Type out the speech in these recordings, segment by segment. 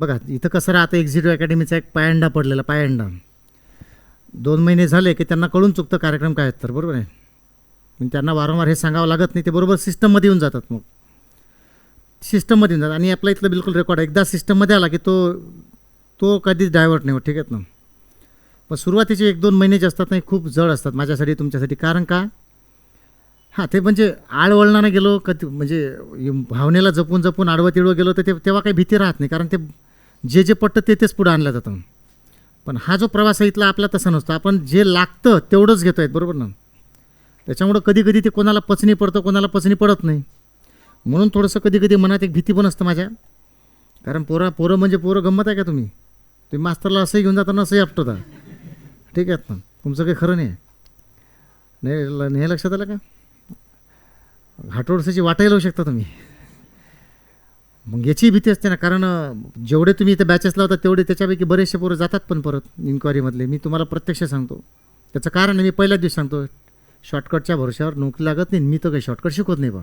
बघा इथं कसं राहतं एक्झिटिव्ह अकॅडमीचा एक पायंडा पडलेला पायंडा. दोन महिने झाले की त्यांना कळून चुकतं कार्यक्रम काय आहेत तर बरोबर आहे? पण त्यांना वारंवार हे सांगावं लागत नाही ते बरोबर सिस्टममध्ये येऊन जातात मग. सिस्टममध्ये येऊन जातात. आणि आपला इथलं बिलकुल रेकॉर्ड एकदा सिस्टममध्ये आला की तो तो कधीच डायव्हर्ट नाही होत ठीक आहेत ना? पण सुरुवातीचे एक दोन महिने जे असतात ना खूप जड असतात माझ्यासाठी तुमच्यासाठी. कारण का? हां ते म्हणजे आळवळणानं गेलो कधी म्हणजे भावनेला जपून जपून आडवं तिडवं गेलो तर ते तेव्हा काही भीती राहत नाही. कारण ते जे जे पटतं ते तेच पुढं आणलं जातं. पण हा जो प्रवास आहे इथला आपला तसा नसतो. आपण जे लागतं तेवढंच घेतो आहेत बरोबर ना? त्याच्यामुळं कधी कधी ते कोणाला पचनी पडतं कोणाला पचनी पडत नाही. म्हणून थोडंसं कधी कधी मनात एक भीती पण असतं माझ्या. कारण पोरं पोरं म्हणजे पोरं गंमत आहे का तुम्ही? तुम्ही मास्तरला असंही घेऊन जाताना असंही आपटता ठीक आहे ना तुमचं काही खरं नाही नाही ल- नाही लक्षात आलं का? घाटोडसाची वाटाही लावू शकता तुम्ही. मग याची भीती असते ना कारण जेवढे तुम्ही इथे बॅचेस लावता तेवढे त्याच्यापैकी बरेचसे पोरं जातात पण परत इन्क्वायरीमधले मी तुम्हाला प्रत्यक्ष सांगतो. त्याचं कारण मी पहिल्याच दिवस सांगतो शॉर्टकटच्या भरोश्यावर नोकरी लागत नाही मी तर काही शॉर्टकट शिकवत नाही बा.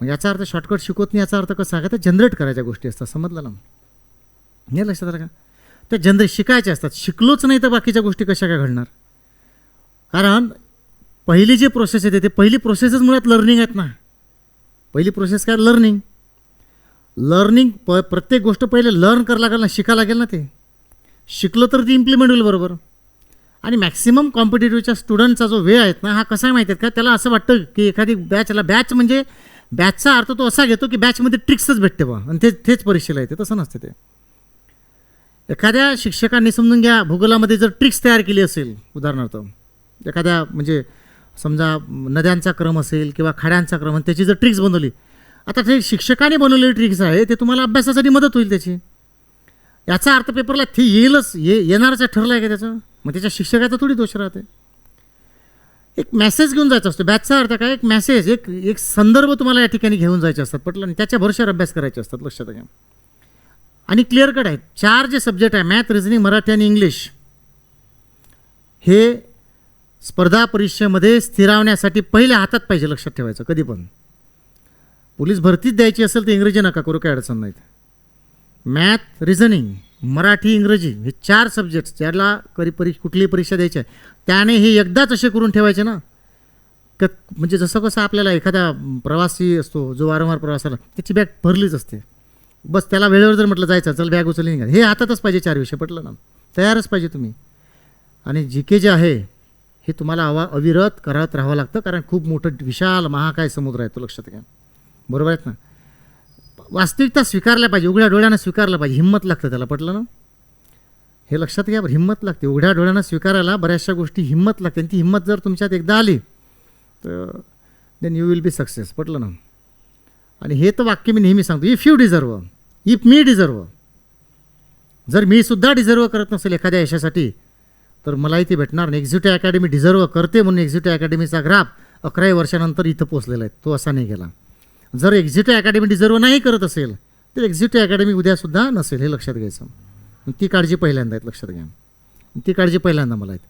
मग याचा अर्थ शॉर्टकट शिकवत नाही याचा अर्थ कसा आहे तर जनरेट करायच्या गोष्टी असतात समजलं ना? नाही लक्षात आलं का त्या जनरेट शिकायच्या असतात शिकलोच नाही तर बाकीच्या गोष्टी कशा काय घडणार? कारण पहिली जी प्रोसेस येते ते पहिली प्रोसेसच मुळात लर्निंग आहेत ना. पहिली प्रोसेस काय? लर्निंग लर्निंग प प्रत्येक गोष्ट पहिले लर्न करावं लागेल ना शिकायला लागेल ना ते. शिकलं तर ती इम्प्लिमेंट होईल बरोबर. आणि मॅक्सिमम कॉम्पिटेटिव्हच्या स्टुडंटचा जो वेळ आहेत ना हा कसा आहे माहिती आहेत का? त्याला असं वाटतं की एखादी बॅचला बॅच म्हणजे बॅचचा अर्थ तो असा घेतो की बॅचमध्ये ट्रिक्सच भेटते बा आणि ते तेच परीक्षेला येते तसं नसते ते. एखाद्या शिक्षकांनी समजून घ्या भूगोलामध्ये जर ट्रिक्स तयार केली असेल उदाहरणार्थ. एखाद्या म्हणजे समजा नद्यांचा क्रम असेल किंवा खाड्यांचा क्रम आणि त्याची जर ट्रिक्स बनवली आता ते शिक्षकाने बनवलेली ट्रिक्स आहे ते तुम्हाला अभ्यासासाठी मदत होईल त्याची. याचा अर्थ पेपरला ते येईलच ये येणारच ठरलं आहे का त्याचं? मग त्याच्या शिक्षकाचा थोडी दोष राहते. एक मेसेज घेऊन जायचा असतो. बॅचचा अर्थ काय? एक मेसेज एक एक संदर्भ तुम्हाला या ठिकाणी घेऊन जायचे असतात. पटलं? आणि त्याच्या भरोश्यावर अभ्यास करायचे असतात लक्षात घ्या. आणि क्लिअर कट आहेत. चार जे सब्जेक्ट आहे मॅथ रिझनिंग मराठी आणि इंग्लिश हे स्पर्धा परीक्षेमध्ये स्थिरावण्यासाठी पहिल्या हातात पाहिजे लक्षात ठेवायचं कधी पण पोलीस भरतीच द्यायची असेल तर इंग्रजी नका करू काय अडचण नाहीत मॅथ रिझनिंग मराठी इंग्रजी हे चार सब्जेक्ट्स ज्याला करी परी कुठलीही परीक्षा द्यायची आहे त्याने हे एकदाच असे करून ठेवायचे ना. क म्हणजे जसं कसं आपल्याला एखादा प्रवासी असतो जो वारंवार प्रवासाला त्याची बॅग भरलीच असते. बस त्याला वेळेवर जर म्हटलं जायचं चल बॅग उचलली निघा हे हातातच पाहिजे चार विषय पटलं ना. तयारच पाहिजे तुम्ही. आणि जी के जे आहे हे तुम्हाला अवा अविरत करत राहावं लागतं कारण खूप मोठं विशाल महाकाय समुद्र आहे तो लक्षात घ्या. बरोबर आहेत ना? वास्तविकता स्वीकारल्या पाहिजे उघड्या डोळ्यानं स्वीकारलं पाहिजे. हिंमत लागतं त्याला पटलं ना? हे लक्षात घ्या बरं, हिंमत लागते. उघड्या डोळ्यानं स्वीकारायला बऱ्याचशा गोष्टी हिंमत लागते. आणि ती हिंमत जर तुमच्यात एकदा आली तर then you will be success पटलं ना? आणि हे तर वाक्य मी नेहमी सांगतो. इफ यू डिझर्व इफ मी डिझर्व जर मी सुद्धा डिझर्व करत नसेल एखाद्या यशासाठी तर मलाही ते भेटणार नाही. एक्झिक्युटिव्ह अकॅडमी डिझर्व करते म्हणून एक्झिक्युटिव्ह अकॅडमीचा ग्राफ अकरावी वर्षानंतर इथं पोचलेला आहे. तो असा नाही गेला जर एक्झिक्युटिव्ह अकॅडमी डिझर्व नाही करत असेल तर एक्झिटिव्ह अकॅडमी उद्यासुद्धा नसेल हे लक्षात घ्यायचं. ती काळजी पहिल्यांदा आहेत लक्षात घ्या. ती काळजी पहिल्यांदा मला आहेत.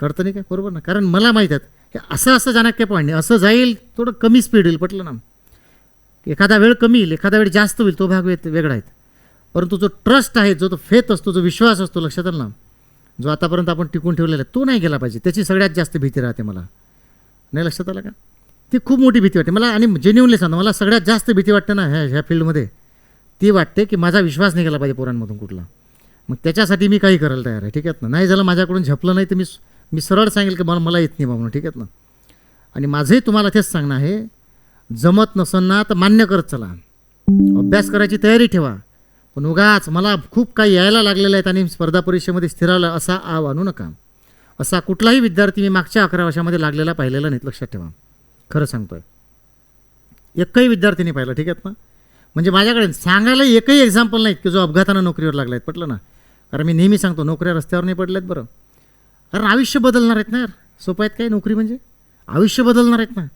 कळतं नाही काय बरोबर ना? कारण मला माहीत आहेत हे असं असं जाण्यात काय असं जाईल थोडं कमी स्पीड होईल पटलं ना? एखादा वेळ कमी येईल एखादा वेळ जास्त होईल तो भाग वेग- वेगळा आहे परंतु जो ट्रस्ट आहे जो तो फेथ असतो जो विश्वास असतो लक्षात आलं ना? जो आतापर्यंत आपण टिकून ठेवलेला आहे तो नाही गेला पाहिजे. त्याची सगळ्यात जास्त भीती राहते मला. नाही लक्षात आलं का? ती खूप मोठी भीती वाटते. मला आणि जेन्युनली सांगतो मला सगळ्यात जास्त भीती वाटते ना ह्या ह्या फील्डमध्ये. ती वाटते की माझा विश्वास नाही केला पाहिजे पोरांमधून कुठला. मग त्याच्यासाठी मी काही करायला तयार आहे ठीक आहेत ना? नाही झालं माझ्याकडून झपलं नाही तर मी मी सरळ सांगेल की मला मला येत नाही बाबा ठीक आहेत ना? आणि माझंही तुम्हाला तेच सांगणं आहे जमत नसताना तर मान्य करत चला. अभ्यास करायची तयारी ठेवा. पण उगाच मला खूप काही यायला लागलेलं आहेत आणि स्पर्धा परीक्षेमध्ये स्थिरावलं असा आव आणू नका. असा कुठलाही विद्यार्थी मी मागच्या अकरा वर्षामध्ये लागलेला पाहिलेला नाही लक्षात ठेवा. खरं सांगतोय. एकही विद्यार्थी नाही पाहिला ठीक आहेत ना? म्हणजे माझ्याकडे सांगायला एकही एक्झाम्पल नाहीत की जो अपघातानं नोकरीवर लागला आहेत पटलं ना? कारण मी नेहमी सांगतो नोकऱ्या रस्त्यावर नाही पडल्यात बरं. कारण आयुष्य बदलणार आहेत ना यार. सोपं आहेत काय नोकरी म्हणजे? आयुष्य बदलणार आहेत ना.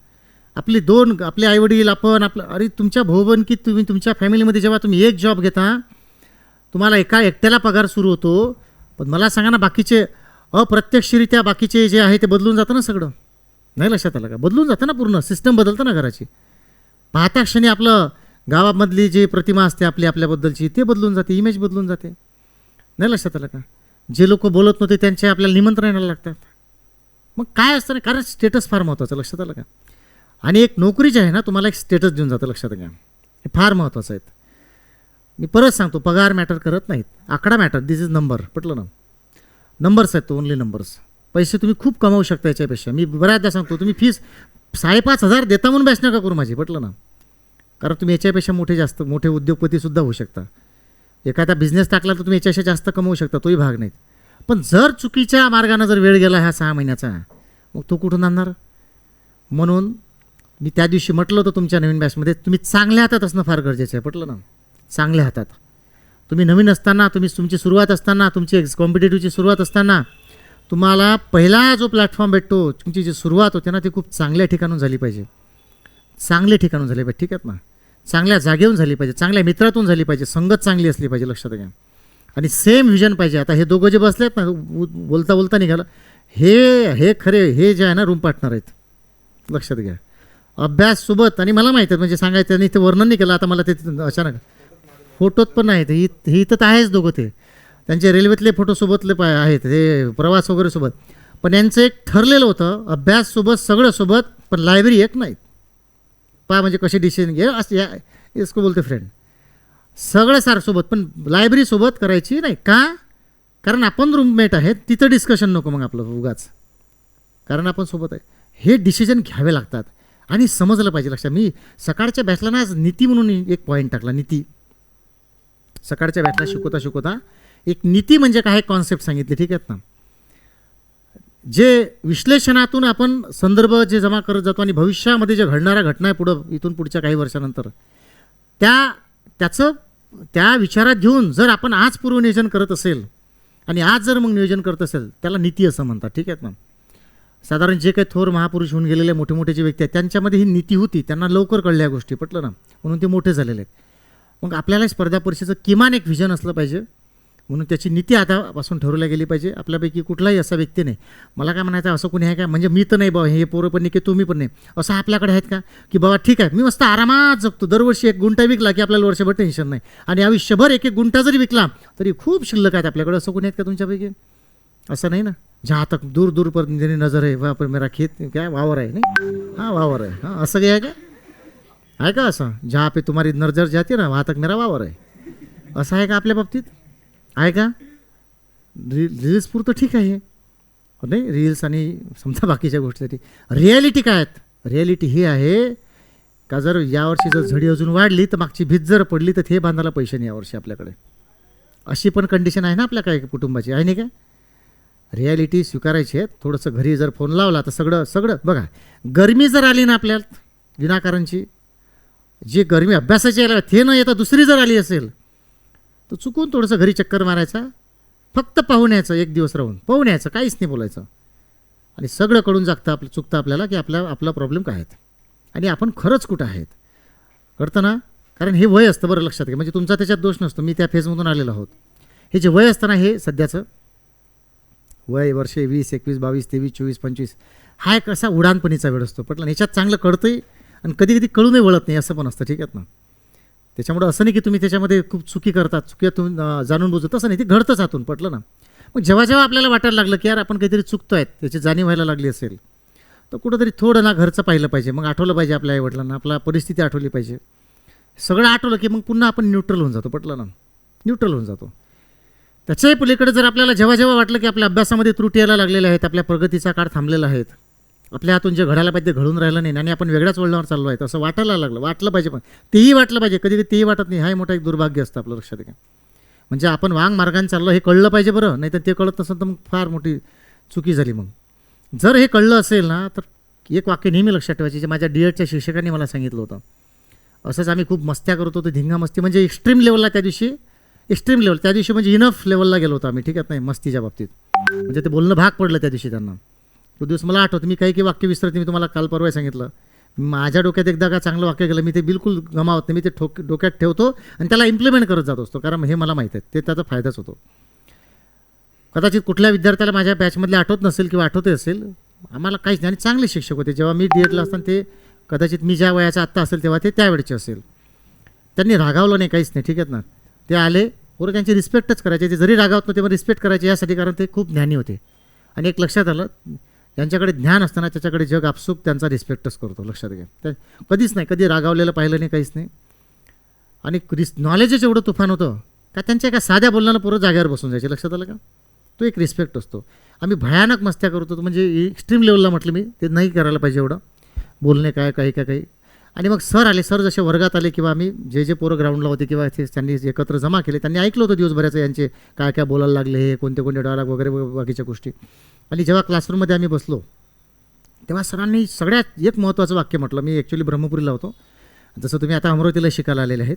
आपली दोन आपले आईवडील आपण आपलं अरे तुमच्या की तुम्ही तुमच्या फॅमिलीमध्ये जेव्हा तुम्ही एक जॉब घेता तुम्हाला एका एकट्याला पगार सुरू होतो. पण मला सांगा ना बाकीचे अप्रत्यक्षरित्या बाकीचे जे आहे ते बदलून जातं ना सगळं. नाही लक्षात आलं का? बदलून जातं ना पूर्ण. सिस्टम बदलतं ना घराची. पाहता क्षणी आपलं गावामधली जी प्रतिमा असते आपली आपल्याबद्दलची ते बदलून जाते इमेज बदलून जाते. नाही लक्षात आलं का? जे लोक बोलत नव्हते त्यांचे आपल्याला निमंत्रण येणार लागतात. मग काय असतं ना कारण स्टेटस फार महत्त्वाचं लक्षात आलं का? आणि एक नोकरी जी आहे ना तुम्हाला एक स्टेटस देऊन जातं लक्षात घ्या. हे फार महत्त्वाचं आहेत मी परत सांगतो पगार मॅटर करत नाहीत. आकडा मॅटर दिस इज नंबर पटलं ना? नंबर्स आहेत तो ओनली नंबर्स पैसे तुम्ही खूप कमावू शकता याच्यापेक्षा. मी बऱ्याचदा सांगतो तुम्ही फीस साडेपाच हजार देता म्हणून बॅच नका करू माझी पटलं ना? कारण तुम्ही याच्यापेक्षा मोठे जास्त मोठे उद्योगपतीसुद्धा होऊ शकता. एखादा बिझनेस टाकला तर तुम्ही याच्यापेक्षा जास्त कमवू शकता तोही भाग नाहीत. पण जर चुकीच्या मार्गानं जर वेळ गेला ह्या सहा महिन्याचा मग तो कुठून आणणार? म्हणून मी त्या दिवशी म्हटलं होतं तुमच्या नवीन बॅचमध्ये तुम्ही चांगल्या हातात असणं फार गरजेचं आहे पटलं ना? चांगल्या हातात. तुम्ही नवीन असताना तुम्ही तुमची सुरुवात असताना तुमची एक्स कॉम्पिटेटिव्हची सुरुवात असताना तुम्हाला पहिला जो प्लॅटफॉर्म भेटतो तुमची जी सुरुवात होते ना ती खूप चांगल्या ठिकाणून झाली पाहिजे. चांगल्या ठिकाणून झाली पाहिजे ठीक आहेत ना? चांगल्या जागेहून झाली पाहिजे चांगल्या मित्रातून झाली पाहिजे संगत चांगली असली पाहिजे लक्षात घ्या. आणि सेम विजन पाहिजे. आता हे दोघं जे बसले आहेत ना बोलता बोलता निघालं. हे हे खरे हे जे आहे ना रूम पार्टनर आहेत. लक्षात घ्या. अभ्याससोबत आणि मला माहीत आहे म्हणजे सांगायचं त्यांनी ते वर्णन नाही केलं आता मला ते अचानक. फोटोत पण आहेत ते ही इथं तर आहेच दोघं ते. त्यांचे रेल्वेतले फोटो सोबतले पा आहेत हे प्रवास वगैरे सोबत. पण यांचं एक ठरलेलं होतं अभ्याससोबत सगळं सोबत पण लायब्ररी एक नाही पा म्हणजे कसे डिसिजन घे असं या इसको बोलते फ्रेंड सगळं सारसोबत पण लायब्ररीसोबत करायची नाही. का? कारण आपण रूममेट आहेत तिथं डिस्कशन नको मग आपलं उगाच. कारण आपण सोबत आहे. हे डिसिजन घ्यावे लागतात. आणि समजलं पाहिजे लक्षात. मी सकाळच्या बॅचला ना आज नीती म्हणून एक पॉईंट टाकला नीती. सकाळच्या बॅचला शिकवता शिकवता एक नीती म्हणजे काय कॉन्सेप्ट सांगितली ठीक आहेत ना? जे विश्लेषणातून आपण संदर्भ जे जमा करत जातो आणि भविष्यामध्ये जे घडणाऱ्या घटना आहे पुढं इथून पुढच्या काही वर्षानंतर त्या त्याचं त्या विचारात घेऊन जर आपण आज पूर्वनियोजन करत असेल आणि आज जर मग नियोजन करत असेल त्याला नीती असं म्हणतात ठीक आहेत ना? साधारण जे काही थोर महापुरुष होऊन गेलेले मोठे मोठे जे व्यक्ती आहेत त्यांच्यामध्ये ही नीती होती त्यांना लवकर कळल्या गोष्टी पटलं ना? म्हणून ते मोठे झालेले आहेत. मग आपल्याला स्पर्धा परीक्षेचं किमान एक व्हिजन असलं पाहिजे. म्हणून त्याची नीती आतापासून ठरवल्या गेली पाहिजे. आपल्यापैकी कुठलाही असा व्यक्ती नाही. मला काय म्हणायचं असं कोणी आहे का? म्हणजे मी तर नाही बाबा हे पोरं पण नाही की तुम्ही पण नाही. असं आपल्याकडे आहेत का? की बाबा ठीक आहे मी मस्त आरामात जगतो. दरवर्षी एक गुंठा विकला की आपल्याला वर्षभर टेन्शन नाही. आणि आयुष्यभर एक एक गुंठा जरी विकला तरी खूप शिल्लक आहेत आपल्याकडे. असं कोणी आहेत का तुमच्यापैकी? असं नाही ना? म्हणजे जहाँ तक दूर दूर पर मेरी नजर आहे वहाँ पर मेरा खेत क्या वावर आहे नाही? हां वावर आहे. हां असं काही आहे का? आहे का असं? जहाँ पे तुम्हारी नजर जाते ना वहाँ तक मेरा वावर आहे. असं आहे का आपल्या बाबतीत? आहे का? री रील्स पुरतं ठीक आहे. नाही रील्स आणि समजा बाकीच्या गोष्टीसाठी. रिॲलिटी काय आहेत? रिॲलिटी ही आहे का जर यावर्षी जर झडी अजून वाढली तर मागची भीत जर पडली तर ते बांधायला पैसे नाही यावर्षी आपल्याकडे. अशी पण कंडिशन आहे ना आपल्या काय कुटुंबाची आहे नाही का? रिॲलिटी स्वीकारायची आहे थोडंसं घरी जर फोन लावला तर सगळं सगळं. बघा गरमी जर आली ना आपल्याला विनाकारणची जी गरमी अभ्यासाची यायला ते न येता दुसरी जर आली असेल तो चुकून थोडंसं घरी चक्कर मारायचा फक्त पाहून यायचं एक दिवस राहून. पाहुण्याचं यायचं काहीच नाही बोलायचं. आणि सगळं कळून जागतं आपलं चुकतं आपल्याला की आपल्या आपला प्रॉब्लेम काय आहेत आणि आपण खरंच कुठं आहेत? कळतं ना? कारण हे वय असतं बरं लक्षात घ्या. म्हणजे तुमचा त्याच्यात दोष नसतो. मी त्या फेजमधून आलेलो आहोत. हे जे वय असतं ना हे सध्याचं वय वर्षे वीस एकवीस बावीस तेवीस चोवीस पंचवीस. हा एक असा उडाणपणीचा वेळ असतो. पटलं याच्यात चांगलं कळतंय आणि कधी कधी कळूनही वळत नाही असं पण असतं. ठीक आहेत ना? त्याच्यामुळं असं नाही की तुम्ही त्याच्यामध्ये खूप चुकी करतात चुकी तुम्ही जाणून बुजत तसं नाही. ते घडतंच हातून पटलं ना? मग जेव्हा जेव्हा आपल्याला वाटायला लागलं की यार आपण काहीतरी चुकतो आहेत त्याची जाणीव व्हायला लागली असेल तर कुठंतरी थोडं ना घरचं पाहिलं पाहिजे. मग आठवलं पाहिजे आपल्या आईवडिलांना आपला परिस्थिती आठवली पाहिजे. सगळं आठवलं की मग पुन्हा आपण न्यूट्रल होऊन जातो पटलं ना? न्यूट्रल होऊन जातो. त्याच्याही पलीकडे जर आपल्याला जेव्हा जेव्हा वाटलं की आपल्या अभ्यासामध्ये त्रुटी यायला लागलेल्या आहेत आपल्या प्रगतीचा काळ थांबलेला आहेत आपल्या हातून जे घडायला पाहिजे ते घडून राहिलं नाही. आणि आपण वेगळ्याच वळणावर चाललो आहे. असं वाटायला लागलं. वाटलं पाहिजे पण. तेही वाटलं पाहिजे. कधी कधी तेही वाटत नाही. हा मोठा एक दुर्भाग्य असतं आपलं लक्षात घ्या. म्हणजे आपण वांग मार्गाने चाललो हे कळलं पाहिजे बरं. नाही तर ते कळत नसेल तर मग फार मोठी चुकी झाली मग. जर हे कळलं असेल ना तर एक वाक्य नेहमी लक्षात ठेवायचे जे माझ्या डी एडच्या शिक्षकांनी मला सांगितलं होतं. असंच आम्ही खूप मस्त्या करत होतो धिंगा मस्ती. म्हणजे एक्स्ट्रीम लेवलला त्या दिवशी एक्स्ट्रीम लेवल त्या दिवशी म्हणजे इनफ लेवलला गेलो होतो आम्ही. ठीक आहे? नाही मस्तीच्या बाबतीत. म्हणजे ते बोलणं भाग पडलं त्या दिवशी त्यांना. तो दिवस मला आठवतं. मी काही काही वाक्य विसरते मी तुम्हाला काल परवा सांगितलं. माझ्या डोक्यात एकदा का चांगलं वाक्य गेलं मी ते बिलकुल गमावत नाही. मी ते ठोक डोक्यात ठेवतो आणि त्याला इम्प्लिमेंट करत जात असतो. कारण हे मला माहीत आहे. ते त्याचा फायदाच होतो. कदाचित कुठल्या विद्यार्थ्याला माझ्या बॅचमधले आठवत नसेल किंवा आठवते असेल आम्हाला काहीच नाही. आणि चांगले शिक्षक होते. जेव्हा मी डी एडला असताना ते कदाचित मी ज्या वयाचा आत्ता असेल तेव्हा ते त्यावेळेचे असेल. त्यांनी रागावलं नाही काहीच नाही. ठीक आहेत ना? ते आले. बरोबर त्यांची रिस्पेक्टच करायचे. ते जरी रागावत नव्हते मग रिस्पेक्ट करायचे यासाठी कारण ते खूप ज्ञानी होते. आणि एक लक्षात आलं ज्यांच्याकडे ज्ञान असताना त्याच्याकडे जग आपसूक त्यांचा रिस्पेक्टच करतो लक्षात घ्या. त्या कधीच नाही कधी रागावलेलं पाहिलं नाही काहीच नाही. आणि रिस नॉलेजच एवढं तुफान होतं का त्यांच्या एका साध्या बोलण्याला पुरं जागेवर बसून जायचे लक्षात आलं का? तो एक रिस्पेक्ट असतो. आम्ही भयानक मस्त्या करतो म्हणजे एक्स्ट्रीम लेवलला म्हटलं मी ते नाही करायला पाहिजे एवढं. बोलणे काय काही काय काही. आणि मग सर आले सर जसे वर्गात आले किंवा आम्ही जे जे पोरं ग्राउंडला होते किंवा ते त्यांनी एकत्र जमा केले त्यांनी ऐकलं होतं दिवसभराचं यांचे काय काय बोलायला लागले हे कोणते कोणते डायलॉग वगैरे बाकीच्या गोष्टी. आणि जेव्हा क्लासरूममध्ये आम्ही बसलो तेव्हा सरांनी सगळ्यात एक महत्त्वाचं वाक्य म्हटलं. मी ॲक्च्युली ब्रह्मपुरीला होतो. जसं तुम्ही आता अमरावतीला शिकायला आलेले आहेत.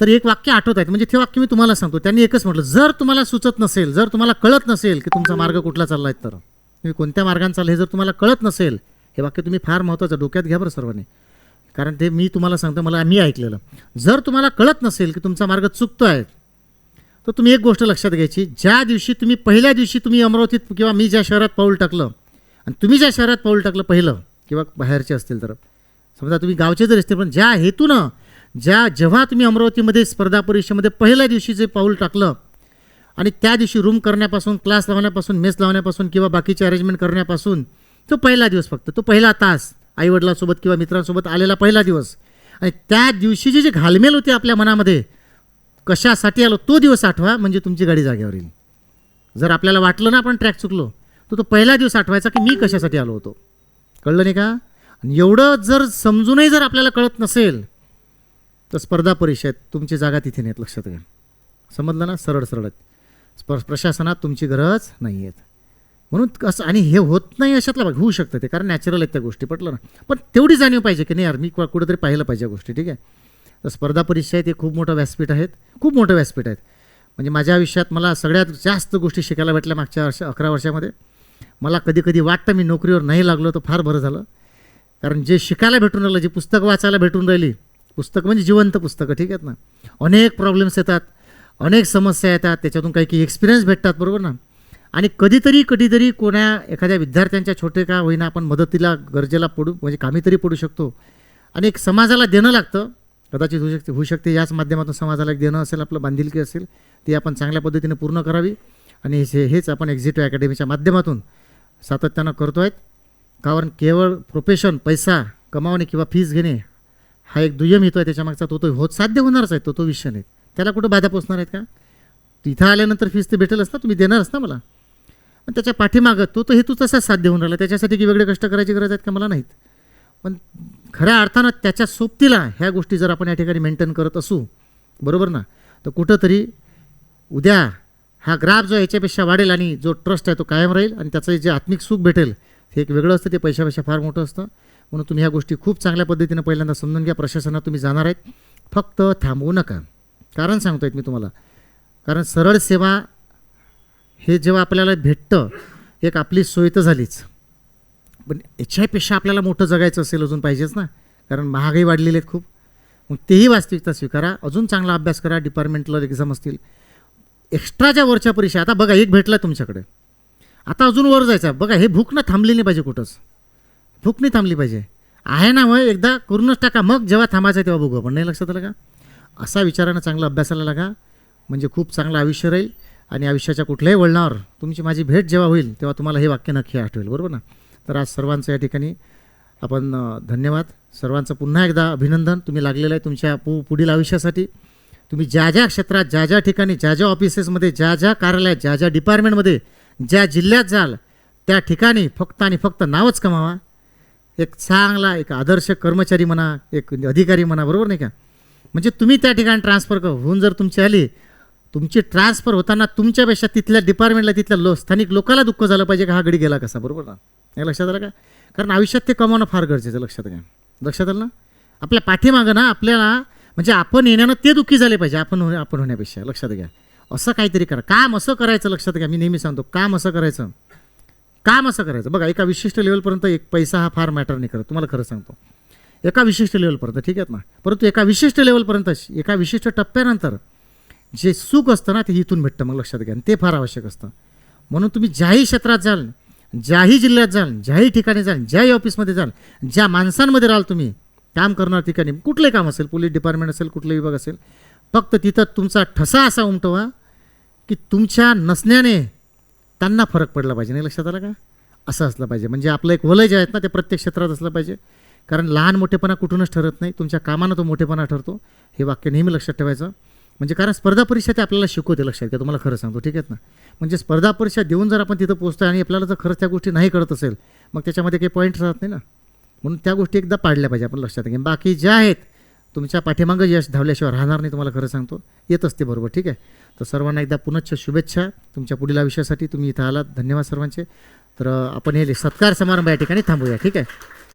तर एक वाक्य आठवत आहेत. म्हणजे ते वाक्य मी तुम्हाला सांगतो. त्यांनी एकच म्हटलं जर तुम्हाला सुचत नसेल जर तुम्हाला कळत नसेल की तुमचा मार्ग कुठला चालला आहे तर तुम्ही कोणत्या मार्गाने चाललं हे जर तुम्हाला कळत नसेल हे वाक्य तुम्ही फार महत्त्वाचं डोक्यात घ्या बरं सर्वांनी. कारण ते मी तुम्हाला सांगतो मला मी ऐकलेलं. जर तुम्हाला कळत नसेल की तुमचा मार्ग चुकतो आहे तर तुम्ही एक गोष्ट लक्षात घ्यायची. ज्या दिवशी तुम्ही पहिल्या दिवशी तुम्ही अमरावतीत किंवा मी ज्या शहरात पाऊल टाकलं आणि तुम्ही ज्या शहरात पाऊल टाकलं पहिलं किंवा बाहेरचे असतील तर. समजा तुम्ही गावचे जरी असतील पण ज्या हेतूनं ज्या जेव्हा तुम्ही अमरावतीमध्ये स्पर्धा परीक्षेमध्ये पहिल्या दिवशी जे पाऊल टाकलं आणि त्या दिवशी रूम करण्यापासून क्लास लावण्यापासून मेस लावण्यापासून किंवा बाकीचे अरेंजमेंट करण्यापासून तो पहिला दिवस फक्त तो पहिला तास आईवडिलांसोबत किंवा मित्रांसोबत आलेला पहिला दिवस. आणि त्या दिवशीची जी घालमेल होती आपल्या मनामध्ये कशासाठी आलो तो दिवस आठवा म्हणजे तुमची गाडी जागेवर येईल. जर आपल्याला वाटलं ना आपण ट्रॅक चुकलो तर तो पहिला दिवस आठवायचा की मी कशासाठी आलो होतो. कळलं नाही का? आणि एवढं जर समजूनही जर आपल्याला कळत नसेल तर स्पर्धा परीक्षेत तुमची जागा तिथे नाहीत लक्षात घ्या. समजलं ना? सरळ सरळ. स्प प्रशासनात तुमची गरज नाही आहेत म्हणून कसं आणि हे होत नाही अशातला भाग. होऊ शकतं ते कारण नॅचरल आहेत त्या गोष्टी पटलं ना. पण तेवढी जाणीव पाहिजे की नाही यार मी कु- कुठेतरी पाहिलं पाहिजे गोष्टी ठीक आहे? तर स्पर्धा परीक्षा आहेत हे खूप मोठं व्यासपीठ आहेत. खूप मोठं व्यासपीठ आहेत. म्हणजे माझ्या आयुष्यात मला सगळ्यात जास्त गोष्टी शिकायला भेटल्या मागच्या वर्ष अकरा वर्षामध्ये. मला कधी कधी वाटतं मी नोकरीवर नाही लागलो तर फार बरं झालं. कारण जे शिकायला भेटून राहिलं जे पुस्तकं वाचायला भेटून राहिली पुस्तक म्हणजे जिवंत पुस्तकं ठीक आहेत ना? अनेक प्रॉब्लेम्स येतात अनेक समस्या येतात त्याच्यातून काही काही एक्सपिरियन्स भेटतात बरोबर ना? आणि कधीतरी कधीतरी कोणा एखाद्या विद्यार्थ्यांच्या छोटे का होईना आपण मदतीला गरजेला पडू म्हणजे कामी तरी पडू शकतो. आणि एक समाजाला देणं लागतं. कदाचित होऊ शकते होऊ शकते. याच माध्यमातून समाजाला एक देणं असेल आपलं बांधिलकी असेल ती आपण चांगल्या पद्धतीने पूर्ण करावी. आणि हे हेच आपण एक्झिटिव्ह अकॅडमीच्या माध्यमातून सातत्यानं करतो आहेत. कारण केवळ प्रोफेशन पैसा कमावणे किंवा फीज घेणे हा एक दुय्यम हेतू आहे. त्याच्यामागचा तो तो होत साध्य होणारच आहे. तो तो विषय नाही. त्याला कुठं बाधा पोचणार आहेत का? तिथं आल्यानंतर फीज ते भेटेलच ना. तुम्ही देणारच ना मला? पण त्याच्या पाठीमागं तो तो हेतू तसाच साध्य होऊन राहिला. त्याच्यासाठी की वेगळे कष्ट करायची गरज आहेत का? मला नाहीत. पण खऱ्या अर्थानं त्याच्या सोबतीला ह्या गोष्टी जर आपण या ठिकाणी मेंटेन करत असू बरोबर ना? तर कुठंतरी उद्या हा ग्राफ जो ह्याच्यापेक्षा याच्यापेक्षा वाढेल आणि जो ट्रस्ट आहे तो कायम राहील आणि त्याचं जे आत्मिक सुख भेटेल हे एक वेगळं असतं ते पैशापेक्षा फार मोठं असतं. म्हणून तुम्ही ह्या गोष्टी खूप चांगल्या पद्धतीनं पहिल्यांदा समजून घ्या. प्रशासनात तुम्ही जाणार आहेत. फक्त थांबवू नका. कारण सांगतो आहेत मी तुम्हाला. कारण सरळ सेवा हे जेव्हा आपल्याला भेटतं एक आपली सोय तर झालीच. पण याच्यापेक्षा आपल्याला मोठं जगायचं असेल अजून पाहिजेच ना. कारण महागाई वाढलेली आहेत खूप. मग तेही वास्तविकता स्वीकारा. अजून चांगला अभ्यास करा. डिपार्टमेंटला एक्झाम असतील. एक्स्ट्राच्या वरच्या परीक्षा आता बघा एक भेटला तुमच्याकडे. आता अजून वर जायचा बघा हे भूक ना थांबली नाही पाहिजे कुठंच. भूक नाही थांबली पाहिजे. आहे ना मग एकदा करूनच टाका. मग जेव्हा थांबायचं आहे तेव्हा बघू आपण. नाही लक्षात आलं का? असा विचारानं चांगला अभ्यासाला लागा. म्हणजे खूप चांगलं आयुष्य राहील. आणि आयुष्याच्या कुठल्याही वळणावर तुमची माझी भेट जेव्हा होईल तेव्हा तुम्हाला हे वाक्य नक्की आठवेल बरोबर ना? तर आज सर्वांचं या ठिकाणी आपण धन्यवाद. सर्वांचं पुन्हा एकदा अभिनंदन. तुम्ही लागलेलं आहे तुमच्या पु पुढील आयुष्यासाठी. तुम्ही ज्या ज्या क्षेत्रात ज्या ज्या ठिकाणी ज्या ज्या ऑफिसेसमध्ये ज्या ज्या कार्यालयात ज्या ज्या डिपार्टमेंटमध्ये ज्या जिल्ह्यात जाल त्या ठिकाणी फक्त आणि फक्त नावच कमावा. एक चांगला एक आदर्श कर्मचारी म्हणा एक अधिकारी म्हणा बरोबर नाही का? म्हणजे तुम्ही त्या ठिकाणी ट्रान्सफर होऊन जर तुमची आली तुमची ट्रान्सफर होताना तुमच्यापेक्षा तिथल्या डिपार्टमेंटला तिथल्या लो स्थानिक लोकाला दुःख झालं पाहिजे का हा गडी गेला कसा? बरोबर ना? हे लक्षात आलं का? कारण आयुष्यात ते कमावणं फार गरजेचं लक्षात घ्या. लक्षात आलं ना? आपल्या पाठीमागं ना आपल्याला म्हणजे आपण येण्यानं ते दुःखी झाले पाहिजे आपण होण्या आपण होण्यापेक्षा लक्षात घ्या. असं काहीतरी करा. काम असं करायचं लक्षात घ्या. मी नेहमी सांगतो काम असं करायचं. काम असं करायचं. बघा एका विशिष्ट लेवलपर्यंत एक पैसा हा फार मॅटर नाही करत. तुम्हाला खरं सांगतो. एका विशिष्ट लेवलपर्यंत ठीक आहेत ना? परंतु एका विशिष्ट लेवलपर्यंत एका विशिष्ट टप्प्यानंतर जे सुख असतं ना ते इथून भेटतं मग लक्षात घ्या. ते फार आवश्यक असतं. म्हणून तुम्ही ज्याही क्षेत्रात जाल ज्याही जिल्ह्यात जाल ज्याही ठिकाणी जाल ज्याही ऑफिसमध्ये जाल ज्या माणसांमध्ये राहाल तुम्ही काम करणार ठिकाणी कुठले काम असेल पोलीस डिपार्टमेंट असेल कुठले विभाग असेल फक्त तिथं तुमचा ठसा असा उमटवा की तुमच्या नसण्याने त्यांना फरक पडला पाहिजे. नाही लक्षात आलं का? असं असलं पाहिजे. म्हणजे आपलं एक वलय जे आहेत ना ते प्रत्येक क्षेत्रात असलं पाहिजे. कारण लहान मोठेपणा कुठूनच ठरत नाही. तुमच्या कामानं तो मोठेपणा ठरतो. हे वाक्य नेहमी लक्षात ठेवायचं. म्हणजे कारण स्पर्धा परीक्षा ते आपल्याला शिकवते लक्षात घ्या तुम्हाला खरं सांगतो ठीक आहेत ना? म्हणजे स्पर्धा परीक्षा देऊन जर आपण तिथं पोचतो आणि आपल्याला जर खरंच त्या गोष्टी नाही कळत असेल मग त्याच्यामध्ये काही पॉईंट राहत नाही ना? म्हणून त्या गोष्टी एकदा पाडल्या पाहिजे आपण लक्षात घ्या. बाकी ज्या आहेत तुमच्या पाठीमागं यश धावल्याशिवाय राहणार नाही तुम्हाला खरं सांगतो. येत असते बरोबर ठीक आहे? तर सर्वांना एकदा पुनश्च शुभेच्छा. तुमच्या पुढील आयुष्यासाठी तुम्ही इथं आलात. धन्यवाद सर्वांचे. तर आपण हे सत्कार समारंभ या ठिकाणी थांबूया ठीक आहे?